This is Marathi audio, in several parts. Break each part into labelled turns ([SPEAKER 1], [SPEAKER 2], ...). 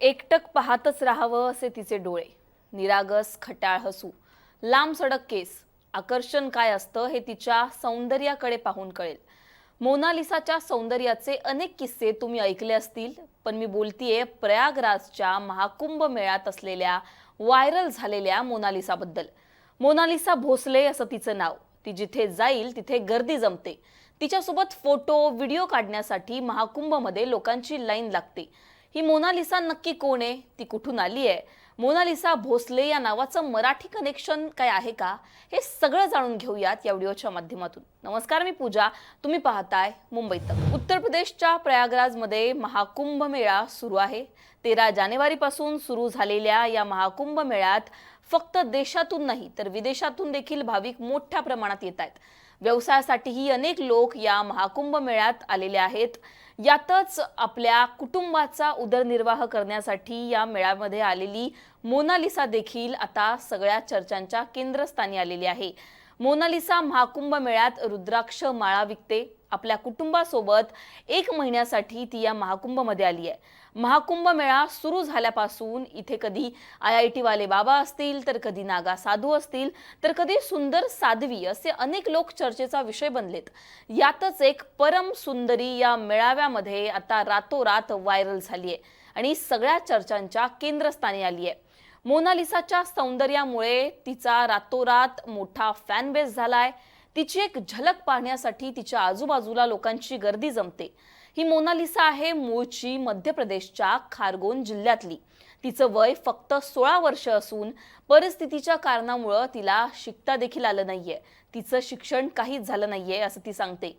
[SPEAKER 1] एकटक पाहतच राहावं असे तिचे डोळे. निरागस खटाळ हसू. लांब सडक केस. आकर्षण काय असतं हे तिच्या सौंदर्याकडे पाहून कळेल. मोनालिसाच्या सौंदर्याचे अनेक किस्से तुम्ही ऐकले असतील पण मी बोलतीये प्रयागराजच्या महाकुंभ मेळ्यात असलेल्या व्हायरल झालेल्या मोनालिसाबद्दल. मोनालिसा भोसले असं तिचं नाव. ती जिथे जाईल तिथे गर्दी जमते. तिच्यासोबत फोटो व्हिडिओ काढण्यासाठी महाकुंभमध्ये लोकांची लाईन लागते. ही मोनालिसा नक्की कोण आहे? ती कुठून आली आहे? मोनालिसा भोसले या नावाचं मराठी कनेक्शन काय आहे का? हे सगळं जाणून घेऊयात या व्हिडिओच्या माध्यमातून. नमस्कार मी पूजा. तुम्ही पाहताय मुंबईत. उत्तर प्रदेशच्या प्रयागराजमध्ये महाकुंभ मेळा सुरू आहे. तेरा जानेवारीपासून सुरू झालेल्या या महाकुंभ मेळ्यात फक्त देशातून नाही तर विदेशातून देखील भाविक मोठ्या प्रमाणात येत आहेत. व्यवसायासाठीही अनेक लोक या महाकुंभ मेळ्यात आलेले आहेत. यातच आपल्या कुटुंबाचा उदरनिर्वाह करण्यासाठी या मेळ्यामध्ये आलेली मोनालिसा देखील आता सगळ्या चर्चांच्या केंद्रस्थानी आलेली आहे. मोनालिसा महाकुंभ मेळ्यात रुद्राक्ष माळा विकते. आपल्या कुटुंबासोबत एक महिन्यासाठी ती या महाकुंभमध्ये आली आहे. महाकुंभ मेळा सुरू झाल्यापासून इथे कधी आय आय टीवाले बाबा असतील तर कधी नागा साधू असतील तर कधी सुंदर साध्वी असे अनेक लोक चर्चेचा विषय बनलेत. यातच एक परम सुंदरी या मेळाव्यामध्ये आता रातोरात व्हायरल झाली आहे आणि सगळ्या चर्चांच्या केंद्रस्थानी आली आहे. मोनालिसाच्या सौंदर्यामुळे तिचा रातोरात मोठा फॅन बेस झालाय. तिची एक झलक पाहण्यासाठी तिच्या आजूबाजूला लोकांची गर्दी जमते. ही मोनालिसा आहे मूळची मध्य प्रदेशच्या खारगोन जिल्ह्यातली. तिचं वय फक्त सोळा वर्ष असून परिस्थितीच्या कारणामुळं तिला शिकता देखील आलं नाहीये. तिचं शिक्षण काहीच झालं नाहीये असं ती सांगते.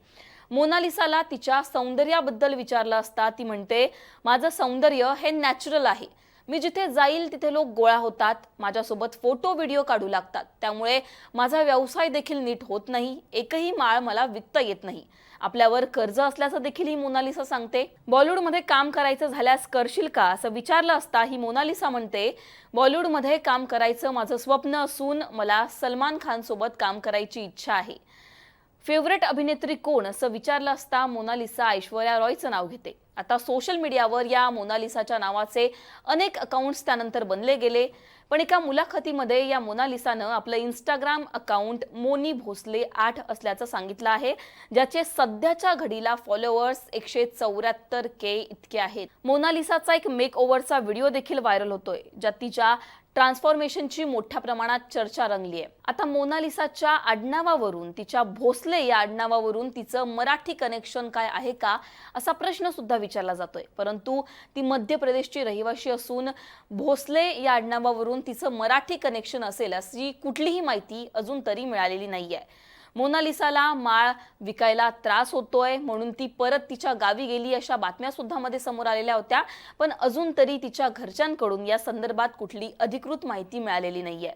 [SPEAKER 1] मोनालिसाला तिच्या सौंदर्याबद्दल विचारलं असता ती म्हणते माझं सौंदर्य हे नॅचरल आहे. मी जिथे जाईल तिथे लोक गोळा होतात. माझ्यासोबत फोटो व्हिडिओ काढू लागतात. त्यामुळे माझा व्यवसाय देखील नीट होत नाही. एकही माळ मला विकता येत नाही. आपल्यावर कर्ज असल्याचं देखील ही मोनालिसा सांगते. बॉलिवूडमध्ये काम करायचं झाल्यास करशील का? असं विचारलं असता ही मोनालिसा म्हणते बॉलिवूडमध्ये काम करायचं माझं स्वप्न असून मला सलमान खान सोबत काम करायची इच्छा आहे. फेवरेट अभिनेत्री कोण असं विचारलं असता मोनालिसा ऐश्वर्या रॉयचं नाव घेते. आता सोशल मीडियावर या मोनालिसाच्या नावाचे अनेक अकाउंट्स त्यानंतर बनले गेले. पण एका मुलाखतीमध्ये या मोनालिसानं आपलं इंस्टाग्राम अकाउंट मोनी भोसले आठ असल्याचं सांगितलं आहे. ज्याचे सध्याच्या घडीला फॉलोअर्स एकशे चौऱ्याहत्तर के इतके आहेत. मोनालिसाचा एक मेक ओव्हरचा व्हिडिओ देखील व्हायरल होतोय. ज्यात तिच्या ट्रान्सफॉर्मेशनची मोठ्या प्रमाणात चर्चा रंगली आहे आता मोनालिसाच्या आडनावावरून तिच्या भोसले या आडनावावरून तिचं मराठी कनेक्शन काय आहे का असा प्रश्न सुद्धा विचारला जातोय. परंतु ती मध्य प्रदेशची रहिवाशी असून भोसले या आडनावावरून तिचं मराठी कनेक्शन असेल अशी कुठलीही माहिती अजून तरी मिळालेली नाहीये. मोनालिसाला माळ विकायला त्रास होतोय म्हणून ती परत तिच्या गावी गेली. अशा बातम्या सुद्धा मध्ये समोर आलेल्या होत्या. पण अजून तरी तिच्या घरच्यांकडून या संदर्भात कुठली अधिकृत माहिती मिळालेली नाहीये.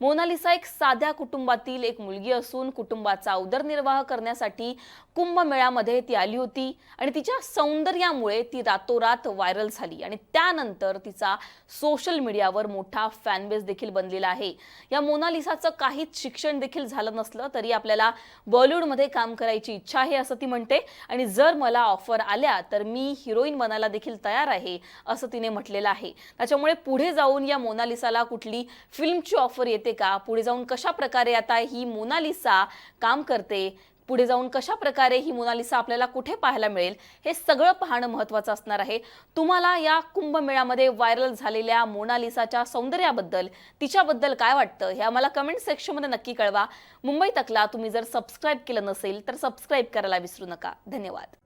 [SPEAKER 1] मोनालिसा एक साध्या कुटुंबातील एक मुलगी असून कुटुंबाचा उदरनिर्वाह करण्यासाठी कुंभमेळ्यामध्ये ती आली होती आणि तिच्या सौंदर्यामुळे ती रातोरात व्हायरल झाली आणि त्यानंतर तिचा सोशल मीडियावर मोठा फॅनबेस देखील बनलेला आहे. या मोनालिसाचं काहीच शिक्षण देखील झालं नसलं तरी आपल्याला बॉलिवूडमध्ये काम करायची इच्छा आहे असं ती म्हणते. आणि जर मला ऑफर आल्या तर मी हिरोईन बनायला देखील तयार आहे असं तिने म्हटलेलं आहे. त्याच्यामुळे पुढे जाऊन या मोनालिसाला कुठली फिल्मची ऑफर येते येते का? पुढे जाऊन कशा प्रकारे आता ही मोनालिसा काम करते? पुढे जाऊन कशा प्रकारे ही मोनालिसा आपल्याला कुठे पाहायला मिळेल? हे सगळं पाहणं महत्त्वाचं असणार आहे. तुम्हाला या कुंभमेळ्यामध्ये व्हायरल झालेल्या मोनालिसाच्या सौंदर्याबद्दल तिच्याबद्दल काय वाटतं? हे आम्हाला कमेंट सेक्शनमध्ये नक्की कळवा. मुंबई तकला तुम्ही जर सबस्क्राईब केलं नसेल तर सबस्क्राईब करायला विसरू नका. धन्यवाद.